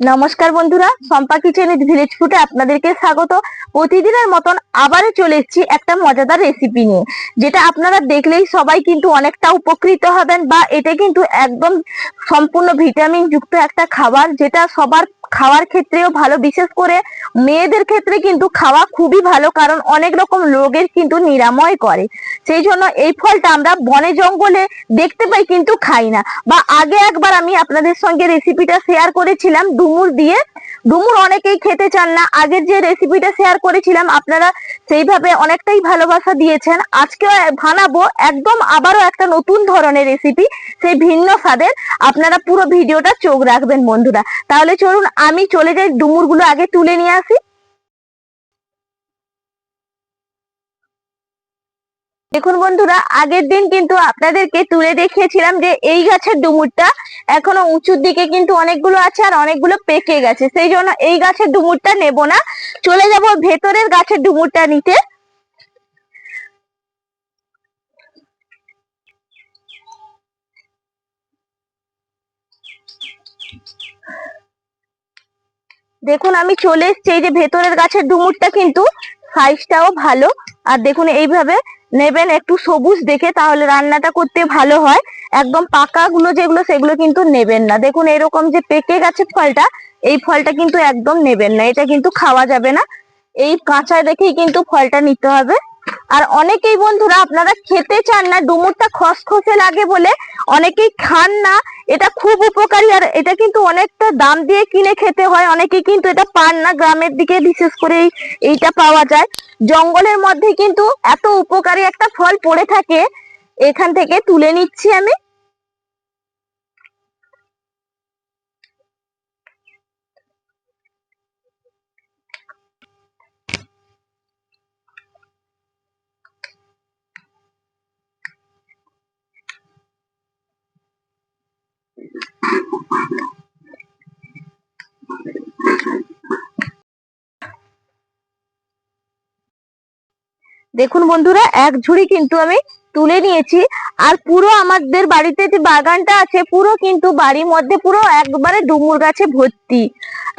নমস্কার বন্ধুরা সম্পা kitchen village ফুডে আপনাদেরকে স্বাগত। প্রতিদিনের মতন আবারও চলে এসেছি একটা মজাদার রেসিপি নিয়ে, যেটা আপনারা দেখলেই সবাই কিন্তু অনেকটা উপকৃত হবেন বা এটা কিন্তু একদম সম্পূর্ণ ভিটামিন যুক্ত একটা খাবার, যেটা সবার খাওয়ার ক্ষেত্রেও ভালো, বিশেষ করে মেয়েদের ক্ষেত্রে কিন্তু খাওয়া খুবই ভালো, কারণ অনেক রকম রোগের কিন্তু নিরাময় করে। সেই জন্য এই ফলটা আমরা বনে জঙ্গলে দেখতে পাই কিন্তু খাই না। বা আগে একবার আমি আপনাদের সঙ্গে রেসিপিটা শেয়ার করেছিলাম, ডুমুর দিয়ে। ডুমুর অনেকেই খেতে চান না। আগের যে রেসিপিটা শেয়ার করেছিলাম, আপনারা সেইভাবে অনেকটাই ভালোবাসা দিয়েছেন। আজকে বানাবো একদম আবারও একটা নতুন ধরনের রেসিপি সেই ভিন্ন স্বাদের। আপনারা পুরো ভিডিওটা চোখ রাখবেন বন্ধুরা। তাহলে চলুন আমি চলে যাই, ডুমুরগুলো আগে তুলে নিয়ে আসি। দেখুন বন্ধুরা, আগের দিন কিন্তু আপনাদেরকে তুলে দেখিয়েছিলাম যে এই গাছের ডুমুরটা এখনও উঁচুর দিকে কিন্তু অনেকগুলো আছে আর অনেকগুলো পেকে গেছে। সেই জন্য এই গাছের ডুমুরটা নেব না। চলে যাব ভেতরের গাছের ডুমুরটা নিতে। দেখুন, আমি চলে এসছি। এই যে ভেতরের গাছের ডুমুরটা কিন্তু সাইজটাও ভালো। আর দেখুন, এইভাবে নেবেন একটু সবুজ দেখে, তাহলে রান্নাটা করতে ভালো হয়। একদম পাকা গুলো যেগুলো, সেগুলো কিন্তু নেবেন না। দেখুন, এরকম যে পেকে গেছে ফলটা, এই ফলটা কিন্তু একদম নেবেন না। এটা কিন্তু খাওয়া যাবে না। এই কাঁচা দেখেই কিন্তু ফলটা নিতে হবে। আর অনেকেই বন্ধুরা আপনারা খেতে চান না, ডুমুরটা খসখসে লাগে বলে অনেকেই খান না, এটা খুব উপকারী আর এটা কিন্তু অনেকটা দাম দিয়ে কিনে খেতে হয়, অনেকেই কিন্তু এটা পান না, গ্রামের দিকে বিশেষ করে এই- এইটা পাওয়া যায়। জঙ্গলের মধ্যে কিন্তু এত উপকারী একটা ফল পড়ে থাকে, এখান থেকে তুলে নিচ্ছি আমি। দেখুন বন্ধুরা, এক ঝুড়ি কিন্তু আমি তুলে নিয়েছি। আর পুরো আমাদের বাড়িতে যে বাগানটা আছে, পুরো কিন্তু বাড়ির মধ্যে পুরো একবারে ডুমুর গাছে ভর্তি।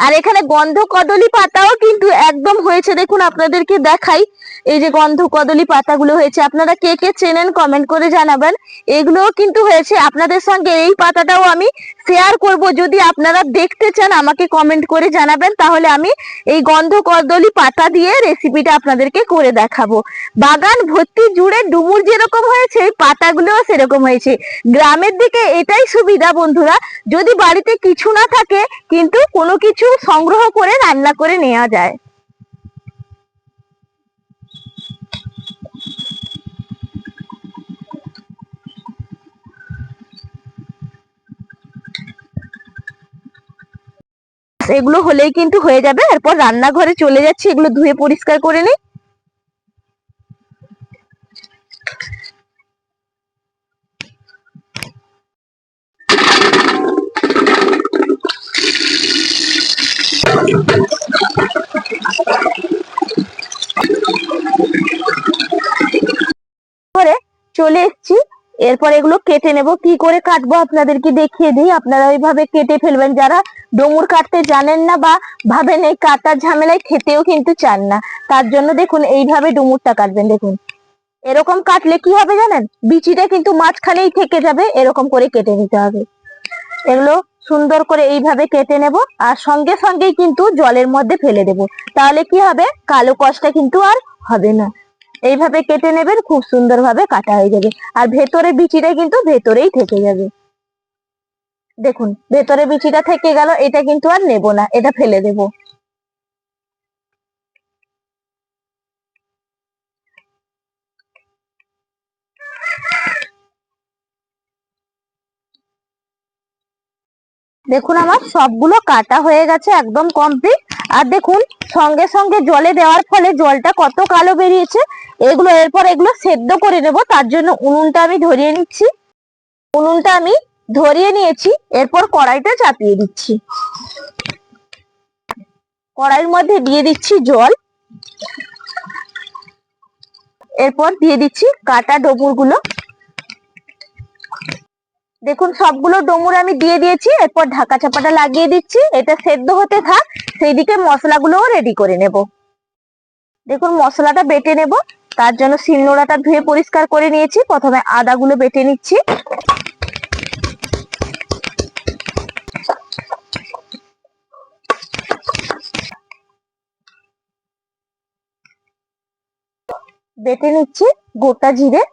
আর এখানে গন্ধ কদলি পাতাও কিন্তু একদম হয়েছে। দেখুন, আপনাদেরকে দেখাই। এই যে গন্ধ কদলি পাতাগুলো হয়েছে, আপনারা কে কে চেনেন কমেন্ট করে জানাবেন। এগুলোও কিন্তু হয়েছে। আপনাদের সঙ্গে এই পাতাটাও আমি শেয়ার করব। যদি আপনারা দেখতে চান, আমাকে কমেন্ট করে জানাবেন, তাহলে আমি এই গন্ধ কদলি পাতা দিয়ে রেসিপিটা আপনাদেরকে করে দেখাবো। বাগান ভর্তি জুড়ে ডুমুর যেরকম হয়েছে পাতাগুলোও সেরকম হয়েছে। গ্রামের দিকে এটাই সুবিধা বন্ধুরা, যদি বাড়িতে কিছু না থাকে, কিন্তু কোনো কিছু সংগ্রহ করে, রান্না করে নেওয়া যায়। এগুলো হলেই কিন্তু হয়ে যাবে। এরপর রান্নাঘরে চলে যাচ্ছি, এগুলো ধুয়ে পরিষ্কার করে নিই। চলে এসেছি। এরপর এগুলো কেটে নেব। কি করে কাটবো আপনাদেরকে দেখিয়ে দিই। আপনারা ওইভাবে কেটে ফেলবেন। যারা ডোঙর কাটতে জানেন না বা ভাবেন এই কাটার ঝামেলায় খেতেও কিন্তু চান না, তার জন্য দেখুন এইভাবে ডুমুরটা কাটবেন। দেখুন, এরকম কাটলে কি হবে জানেন? বিচিটা কিন্তু মাঝখানেই থেকে যাবে। এরকম করে কেটে নিতে হবে। এগুলো সুন্দর করে এইভাবে কেটে নেব আর সঙ্গে সঙ্গেই কিন্তু জলের মধ্যে ফেলে দেব। তাহলে কি হবে? কালো কষটা কিন্তু আর হবে না। এইভাবে কেটে নেবেন খুব সুন্দর ভাবে কাটা হয়ে যাবে। আর ভেতরে বিচিটা কিন্তু ভেতরেই থেকে যাবে। দেখুন, ভেতরে বিচিটা থেকে গেল, এটা কিন্তু আর নেব না, এটা ফেলে দেব। দেখুন আমার সবগুলো কাটা হয়ে গেছে, একদম কমপ্লিট আর দেখুন, সঙ্গে সঙ্গে জলে দেওয়ার ফলে জলটা কত কালো বেরিয়েছে। এগুলো এরপর এগুলো সেদ্ধ করে নেব, তার জন্য উনুনটা আমি ধরিয়ে নিচ্ছি। উনুনটা আমি ধরিয়ে নিয়েছি, এরপর কড়াইটা চাপিয়ে দিচ্ছি। কড়াইয়ের মধ্যে দিয়ে দিচ্ছি জল। এরপর দিয়ে দিচ্ছি কাটা ডবুরগুলো দেখুন, সবগুলো ডুমুর আমি দিয়ে দিয়েছি, এরপর ঢাকা চাপাটা লাগিয়ে দিচ্ছি, এটা সেদ্ধ হতে থাক, সেইদিকে মশলাগুলোও রেডি করে নেব। দেখুন, মশলাটা বেটে নেব, তার জন্য শিলনোড়াটা ধুয়ে পরিষ্কার করে নিয়েছি, প্রথমে আদাগুলো বেটে নিচ্ছি। বেটে নিচ্ছি গোটা জিরে।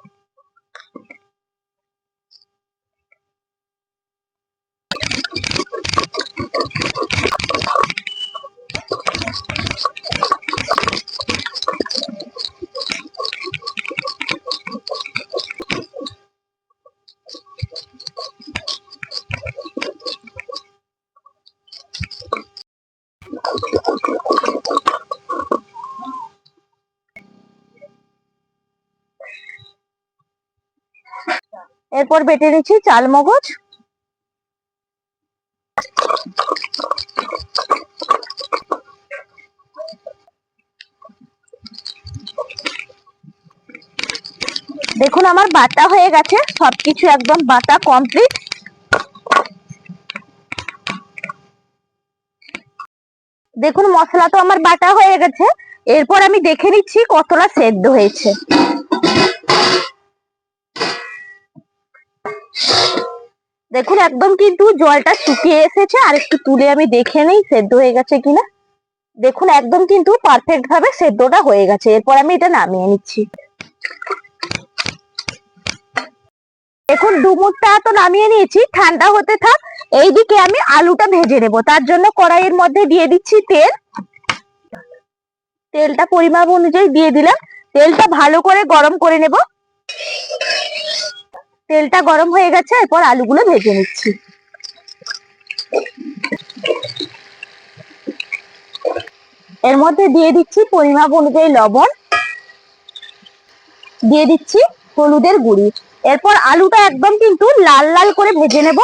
এরপর বেটে নিচ্ছি চাল মগজ। দেখুন আমার বাটা হয়ে গেছে, সবকিছু একদম বাটা কমপ্লিট দেখুন, মশলা তো আমার বাটা হয়ে গেছে। এরপর আমি দেখে নিচ্ছি কতটা সেদ্ধ হয়েছে। দেখুন, একদম কিন্তু জলটা শুকিয়ে এসেছে, আর একটু তুলে আমি দেখে নেই সেদ্ধ হয়ে গেছে কিনা। দেখুন, একদম কিন্তু পারফেক্ট ভাবে সেদ্ধটা হয়ে গেছে। এরপর আমি এটা নামিয়ে নিচ্ছি। দেখুন ডুমুরটা তো নামিয়ে নিয়েছি, ঠান্ডা হতে থাক। এইদিকে আমি আলুটা ভেজে নেব, তার জন্য কড়াইয়ের মধ্যে দিয়ে দিচ্ছি তেল। তেলটা পরিমাপ অনুযায়ী দিয়ে দিলাম। তেলটা ভালো করে গরম করে নেব। তেলটা গরম হয়ে গেছে, এরপর আলুগুলো ভেজে নিচ্ছি। এর মধ্যে দিয়ে দিচ্ছি পরিমাপ অনুযায়ী লবণ। দিয়ে দিচ্ছি হলুদের গুঁড়ি। এরপর আলুটা একদম কিন্তু লাল লাল করে ভেজে নেব।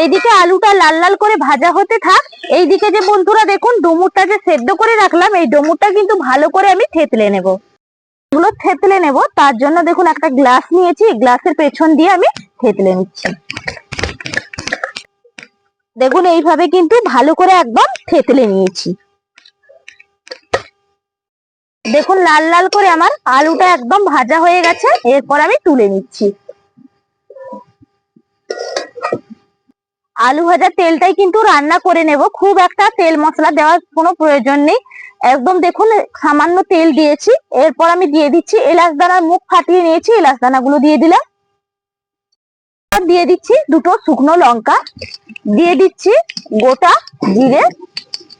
এইদিকে আলুটা লাল লাল করে ভাজা হতে থাক। এইদিকে যে বন্ধুরা দেখুন, ডুমুরটা যে সেদ্ধ করে রাখলাম, এই ডুমুরটা কিন্তু ভালো করে আমি থেতলে নেব। গুলো থেতলে নেব, তার জন্য দেখুন একটা গ্লাস নিয়েছি গ্লাসের পেছন দিয়ে আমি থেতলে নিচ্ছি। দেখুন, এইভাবে কিন্তু ভালো করে একদম থেতলে নিয়েছি। দেখুন, লাল লাল করে আমার আলুটা একদম ভাজা হয়ে গেছে। এরপর আমি তুলে নিচ্ছি। আলু ভাজার তেলটাই কিন্তু রান্না করে নেব। খুব একটা তেল মশলা দেওয়ার কোনো প্রয়োজন নেই। একদম দেখুন, সামান্য তেল দিয়েছি। এরপর আমি দিয়ে দিচ্ছি এলাচ দানার মুখ ফাটিয়ে নিয়েছি। এলাচ দানাগুলো দিয়ে দিলাম। দিয়ে দিচ্ছি দুটো শুকনো লঙ্কা। দিয়ে দিচ্ছি গোটা জিরে।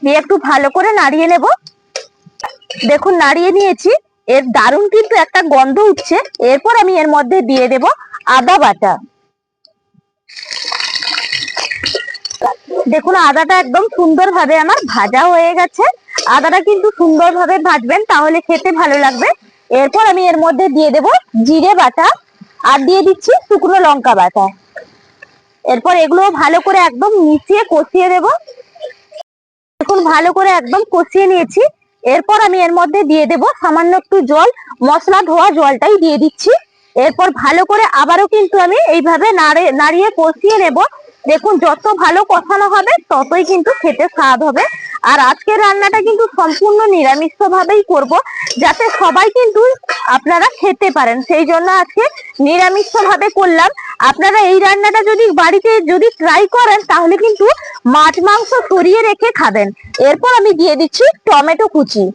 দিয়ে একটু ভালো করে নাড়িয়ে নেব। দেখুন, নাড়িয়ে নিয়েছি। এর দারুণ কিন্তু একটা গন্ধ উঠছে। এরপর আমি এর মধ্যে দিয়ে দেব আদা বাটা। দেখুন, আদাটা একদম সুন্দরভাবে আমার ভাজা হয়ে গেছে। আদাটা কিন্তু সুন্দরভাবে ভাজবেন, তাহলে খেতে ভালো লাগবে। এরপর আমি এর মধ্যে দিয়ে দেব জিরে বাটা আর দিয়ে দিচ্ছি শুকনো লঙ্কা বাটা। এরপর এগুলো ভালো করে একদম মিশিয়ে কষিয়ে দেব। দেখুন, ভালো করে একদম কষিয়ে নিয়েছি। এরপর আমি এর মধ্যে দিয়ে দেব সামান্য একটু জল, মশলা ধোয়া জলটাই দিয়ে দিচ্ছি। এরপর ভালো করে আবারও কিন্তু আমি এইভাবে নাড়ে, নাড়িয়ে কষিয়ে নেব। দেখুন, যত ভালো কষানো হবে, ততই কিন্তু খেতে স্বাদ হবে। আর আজকের রান্নাটা কিন্তু সম্পূর্ণ নিরামিষ ভাবেই করব, যাতে সবাই কিন্তু আপনারা খেতে পারেন। সেই জন্য আজকে নিরামিষ ভাবে করলাম। আপনারা এই রান্নাটা যদি বাড়িতে যদি ট্রাই করেন, তাহলে কিন্তু মাছ, মাংস সরিয়ে রেখে খাবেন। এরপর আমি দিয়ে দিচ্ছি টমেটো কুচি।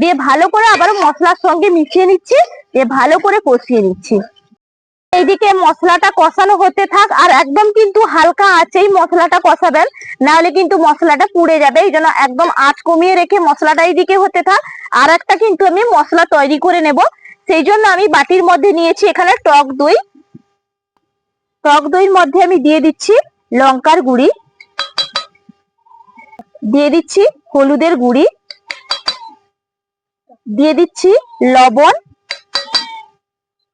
দিয়ে ভালো করে আবারও মশলার সঙ্গে মিশিয়ে নিচ্ছি, দিয়ে ভালো করে কষিয়ে নিচ্ছি। এইদিকে মশলাটা কষানো হতে থাক, আর একদম কিন্তু হালকা আঁচেই মশলাটা কষাবেন। নাহলে কিন্তু মশলাটা পুড়ে যাবে, এই জন্য একদম আঁচ কমিয়ে রেখে মশলাটা এইদিকে হতে থাক। আর একটা কিন্তু আমি মশলা তৈরি করে নেব। সেই জন্য আমি বাটির মধ্যে নিয়েছি এখানে টক দই। টক দইয়ের মধ্যে আমি দিয়ে দিচ্ছি লঙ্কার গুঁড়ি। দিয়ে দিচ্ছি হলুদের গুঁড়ি। দিয়ে দিচ্ছি লবণ।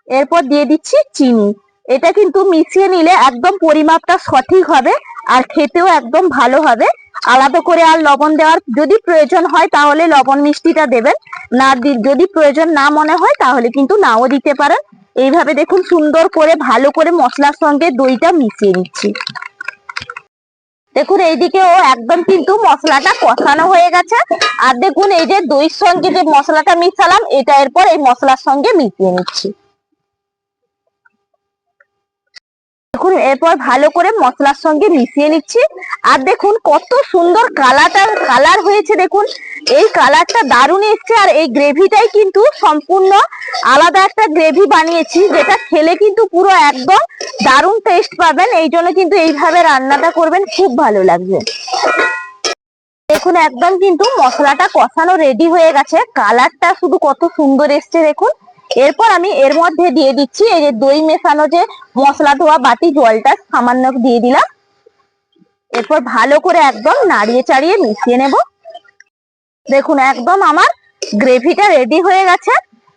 এরপর দিয়ে দিচ্ছি চিনি। এটা কিন্তু মিশিয়ে নিলে একদম পরিমাপটা সঠিক হবে আর খেতেও একদম ভালো হবে। আলাদা করে আর লবণ দেওয়ার যদি প্রয়োজন হয় তাহলে লবণ মিষ্টিটা দেবেন। না যদি প্রয়োজন না মনে হয় তাহলে কিন্তু নাও দিতে পারেন। এইভাবে দেখুন সুন্দর করে ভালো করে মশলার সঙ্গে দইটা মিশিয়ে নিচ্ছি। দেখুন এইদিকেও একদম কিন্তু মশলাটা কষানো হয়ে গেছে। আর দেখুন এই যে দইয়ের সঙ্গে যে মশলাটা মিশালাম, এটা এরপর এই মশলার সঙ্গে মিশিয়ে নিচ্ছি। দেখুন, এরপর ভালো করে মশলার সঙ্গে মিশিয়ে নিচ্ছি। আর দেখুন, কত সুন্দর কালারটা, কালার হয়েছে দেখুন। এই কালারটা দারুণ এসছে আর এই গ্রেভিটাই কিন্তু সম্পূর্ণ আলাদা একটা গ্রেভি বানিয়েছি, যেটা খেলে কিন্তু পুরো একদম দারুণ টেস্ট পাবেন। এই জন্য কিন্তু এইভাবে রান্নাটা করবেন, খুব ভালো লাগবে। দেখুন, একদম কিন্তু মশলাটা কষানো রেডি হয়ে গেছে। কালারটা শুধু কত সুন্দর এসছে দেখুন। এরপর আমি এর মধ্যে দিয়ে দিচ্ছি এই যে দই মেশানো যে মশলা ধোয়া বাটি জলটা, সামান্য দিয়ে দিলাম। এরপর ভালো করে একদম নাড়িয়ে চাড়িয়ে মিশিয়ে নেব। দেখুন, একদম আমার গ্রেভিটা রেডি হয়ে গেছে।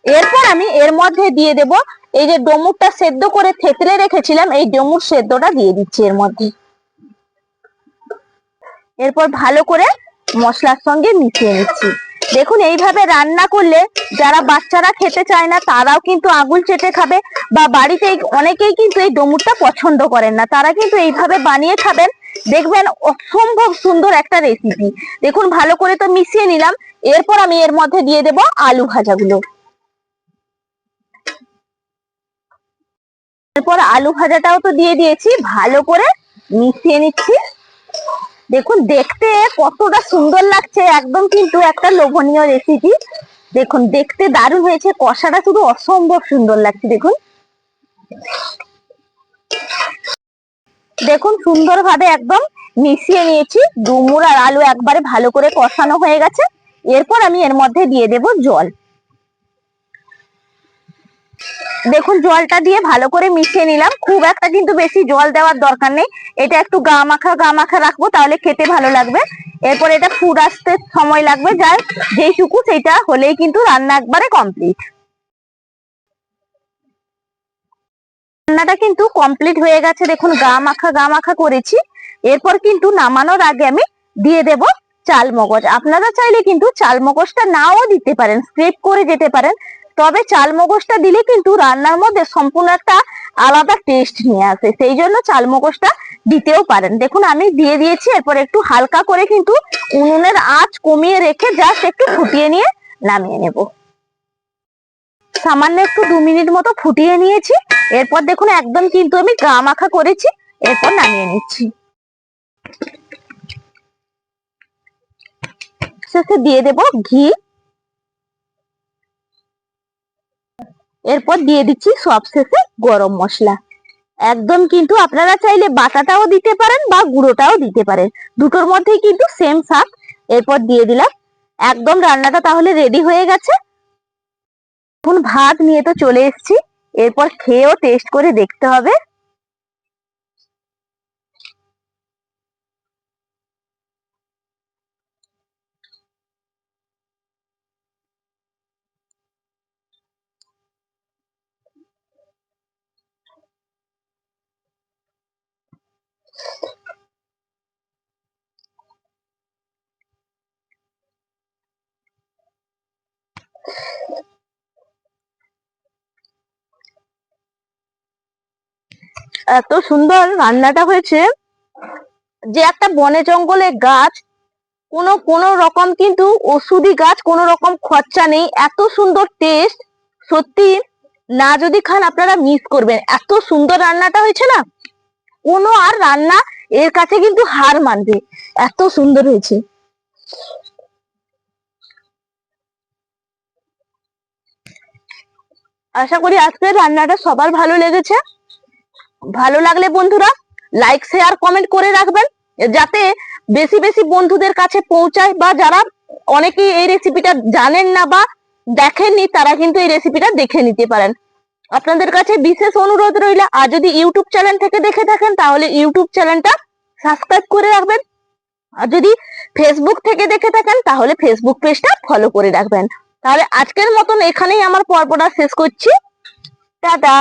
এরপর আমি এর মধ্যে দিয়ে দেব এই যে ডমুরটা সেদ্ধ করে থেতলে রেখেছিলাম, এই ডমুর সেদ্ধটা দিয়ে দিচ্ছি এর মধ্যে। এরপর ভালো করে মশলার সঙ্গে মিশিয়ে নিচ্ছি। দেখুন, এইভাবে রান্না করলে যারা বাচ্চারা খেতে চায় না, তারাও কিন্তু আঙুল চেটে খাবে বা বাড়িতে অনেকেই কিন্তু এই ডমুরটা পছন্দ করেন না। তারা কিন্তু এইভাবে বানিয়ে খাবেন। দেখবেন অসম্ভব সুন্দর একটা রেসিপি দেখুন, ভালো করে তো মিশিয়ে নিলাম। এরপর আমি এর মধ্যে দিয়ে দেব আলু ভাজাগুলো। এরপর আলু ভাজাটাও তো দিয়ে দিয়েছি। ভালো করে মিশিয়ে নিচ্ছি। দেখুন, দেখতে কতটা সুন্দর লাগছে, একদম কিন্তু একটা লোভনীয় রেসিপি দেখুন, দেখতে দারুণ হয়েছে, কষাটা শুধু অসম্ভব সুন্দর লাগছে, দেখুন। দেখুন, সুন্দরভাবে একদম মিশিয়ে নিয়েছি ডুমুর আর আলু একবারে ভালো করে কষানো হয়ে গেছে। এরপর আমি এর মধ্যে দিয়ে দেব জল। দেখুন, জলটা দিয়ে ভালো করে মিশিয়ে নিলাম। খুব একটা কিন্তু বেশি জল দেওয়ার দরকার নেই। এটা একটু গা মাখা গা মাখা রাখব, তাহলে খেতে ভালো লাগবে। এরপর এটা ফুড আসতে সময় লাগবে, যার যেইটুকু সেটা হলেই কিন্তু রান্না একবারে কমপ্লিট রান্নাটা কিন্তু কমপ্লিট হয়ে গেছে। দেখুন, গা মাখা গা মাখা করেছি। এরপর কিন্তু নামানোর আগে আমি দিয়ে দেব চাল মগজ। আপনারা চাইলে কিন্তু চাল মগজটা নাও দিতে পারেন স্ক্রেপ করে যেতে পারেন। তবে চাল মগজটা দিলে কিন্তু রান্নার মধ্যে সম্পূর্ণ একটা আলাদা টেস্ট নিয়ে আসে। সেই জন্য চাল মগজটা দিতেও পারেন। দেখুন, আমি দিয়ে দিয়েছি, এরপর একটু হালকা করে কিন্তু উনুনের আঁচ কমিয়ে রেখে জাস্ট একটু ফুটিয়ে নিয়ে নামিয়ে নেব। সামান্য একটু দু মিনিট মতো ফুটিয়ে নিয়েছি। এরপর দেখুন, একদম কিন্তু আমি গা মাখা করেছি। এরপর নামিয়ে নিচ্ছি। শেষে দিয়ে দেব ঘি। এরপর দিয়ে দিচ্ছি সব শেষে গরম মশলা। একদম কিন্তু আপনারা চাইলে বাটাটাও দিতে পারেন বা গুঁড়োটাও দিতে পারেন। দুটোর মধ্যেই কিন্তু সেম স্বাদ। এরপর দিয়ে দিলাম। একদম রান্নাটা তাহলে রেডি হয়ে গেছে। এখন ভাত নিয়ে তো চলে এসেছি। এরপর খেয়েও টেস্ট করে দেখতে হবে। এত সুন্দর রান্নাটা হয়েছে যে একটা বনে জঙ্গলে গাছ, কোনো কোনো রকম কিন্তু ওষুধি গাছ, কোনো রকম খরচা নেই, এত সুন্দর টেস্ট সত্যি না যদি খান আপনারা মিস করবেন। এত সুন্দর রান্নাটা হয়েছে না? কোনো আর রান্না এর কাছে কিন্তু হার মানবে। এত সুন্দর হয়েছে। আশা করি আজকের রান্নাটা সবার ভালো লেগেছে। ভালো লাগলে বন্ধুরা লাইক শেয়ার কমেন্ট করে রাখবেন, যাতে বেশি বেশি বন্ধুদের কাছে পৌঁছায় বা যারা অনেকেই এই রেসিপিটা জানেন না বা দেখেননি, তারা কিন্তু এই রেসিপিটা দেখে নিতে পারেন। আপনাদের কাছে বিশেষ অনুরোধ রইল, আর যদি ইউটিউব চ্যানেল থেকে দেখে থাকেন, তাহলে ইউটিউব চ্যানেলটা সাবস্ক্রাইব করে রাখবেন। আর যদি ফেসবুক থেকে দেখে থাকেন, তাহলে ফেসবুক পেজটা ফলো করে রাখবেন। তাহলে আজকের মতন এখানেই আমার পর্বটা শেষ করছি। টাটা!